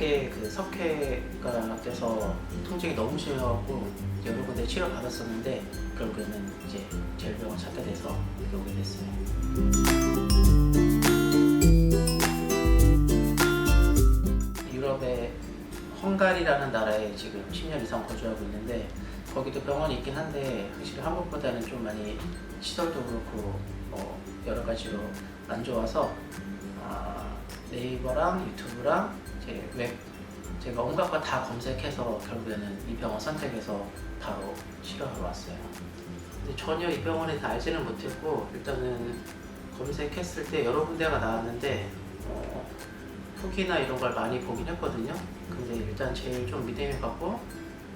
석회 그 석회가 돼서 통증이 너무 심해갖고 여러 군데 치료 받았었는데 결국에는 이제 절병을 찾게 돼서 이렇게 오게 됐어요. 유럽의 헝가리라는 나라에 지금 10년 이상 거주하고 있는데 거기도 병원이 있긴 한데 확실히 한국보다는 좀 많이 시설도 그렇고 뭐 여러 가지로 안 좋아서 아, 네이버랑 유튜브랑 제 웹 제가 온갖 거다 검색해서 결국에는 이 병원 선택해서 바로 치료하러 왔어요. 근데 전혀 이 병원에 대해 알지는 못했고 일단은 검색했을 때 여러 군데가 나왔는데 어, 후기나 이런 걸 많이 보긴 했거든요. 근데 일단 제일 좀 믿음이 갔고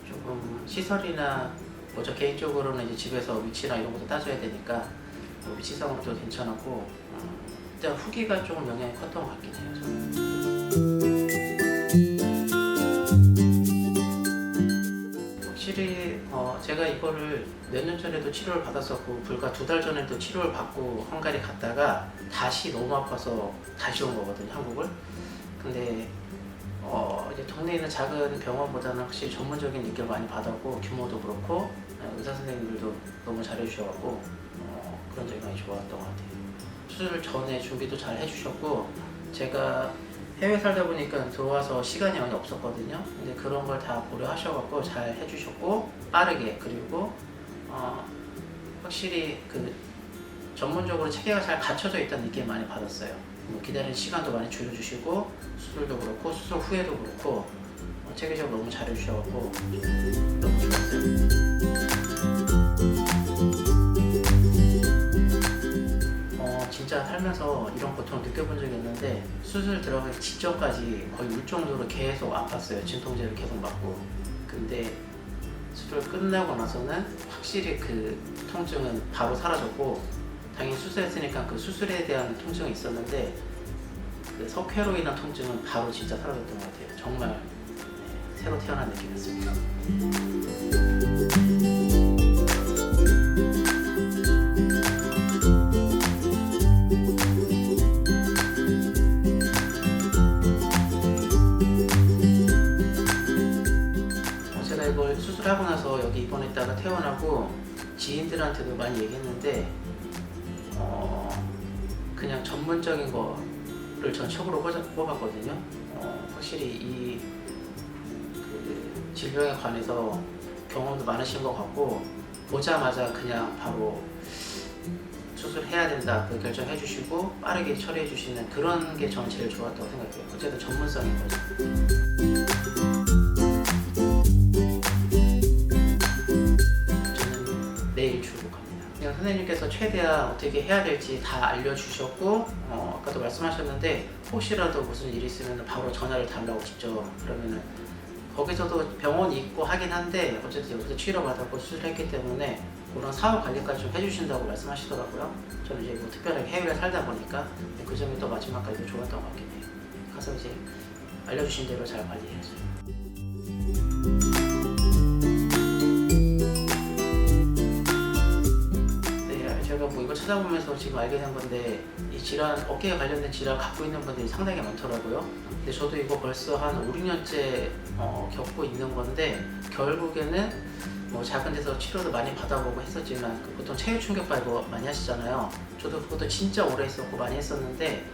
조금 시설이나 뭐저 개인적으로는 이제 집에서 위치나 이런 것도 따져야 되니까 뭐 위치상으로도 괜찮았고 어, 일단 후기가 조금 영향이 컸던 것 같긴 해요. 저는. 거를 몇 년 전에도 치료를 받았었고 불과 두 달 전에도 치료를 받고 헝가리 갔다가 다시 너무 아파서 다시 온 거거든요 한국을. 근데 어, 이제 동네에 있는 작은 병원보다는 확실히 전문적인 인기를 많이 받았고 규모도 그렇고 어, 의사 선생님들도 너무 잘해주셔갖고 어, 그런 점이 많이 좋았던 것 같아요. 수술 전에 준비도 잘 해주셨고 제가 해외 살다 보니까 들어와서 시간이 많이 없었거든요. 근데 그런 걸 다 고려하셔갖고 잘 해주셨고 빠르게 그리고 어, 확실히 그 전문적으로 체계가 잘 갖춰져 있다는 느낌 많이 받았어요. 뭐 기다리는 시간도 많이 줄여주시고 수술도 그렇고 수술 후에도 그렇고 어, 체계적으로 너무 잘해주셔갖고 너무 좋았어요. 살면서 이런 고통을 느껴본 적이 없는데 수술 들어가기 직전까지 거의 울 정도로 계속 아팠어요. 진통제를 계속 맞고. 근데 수술 끝나고 나서는 확실히 그 통증은 바로 사라졌고 당연히 수술했으니까 그 수술에 대한 통증이 있었는데 그 석회로 인한 통증은 바로 진짜 사라졌던 것 같아요. 정말 네, 새로 태어난 느낌이었습니다. 하고 나서 여기 입원했다가 퇴원하고 지인들한테도 많이 얘기했는데 어, 그냥 전문적인 거를 전 최고로 꼽아- 꼽았거든요. 어, 확실히 이 그 질병에 관해서 경험도 많으신 것 같고 보자마자 그냥 바로 수술해야 된다 그 결정해 주시고 빠르게 처리해 주시는 그런 게전 제일 좋았다고 생각해요. 어쨌든 전문성인 거죠. 선생님께서 최대한 어떻게 해야 될지 다 알려주셨고 어, 아까도 말씀하셨는데 혹시라도 무슨 일이 있으면 바로 전화를 달라고 직접 그러면은 거기서도 병원이 있고 하긴 한데 어쨌든 여기서 치료받았고 수술했기 때문에 그런 사후 관리까지 좀 해주신다고 말씀하시더라고요. 저는 이제 뭐 특별하게 해외에 살다 보니까 그 점이 또 마지막까지 좋았던 것 같긴 해요. 가서 이제 알려주신 대로 잘 관리해야죠. 찾아보면서 지금 알게 된 건데 이 질환 어깨에 관련된 질환 갖고 있는 분들이 상당히 많더라고요. 근데 저도 이거 벌써 한 5, 6년째 어, 겪고 있는 건데 결국에는 뭐 작은 데서 치료도 많이 받아보고 했었지만 그 보통 체외 충격파 이거 많이 하시잖아요. 저도 그것도 진짜 오래 했었고 많이 했었는데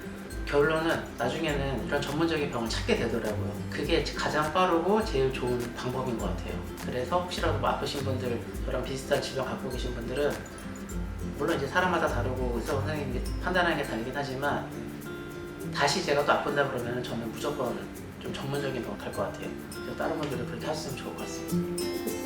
결론은 나중에는 이런 전문적인 병을 찾게 되더라고요. 그게 가장 빠르고 제일 좋은 방법인 것 같아요. 그래서 혹시라도 뭐 아프신 분들, 저랑 비슷한 질병 갖고 계신 분들은 물론 이제 사람마다 다르고 의사 선생님이 판단하는 게 다르긴 하지만 다시 제가 또 아픈다 그러면 저는 무조건 좀 전문적인 병갈것 같아요. 그래서 다른 분들도 그렇게 하셨으면 좋을 것 같습니다.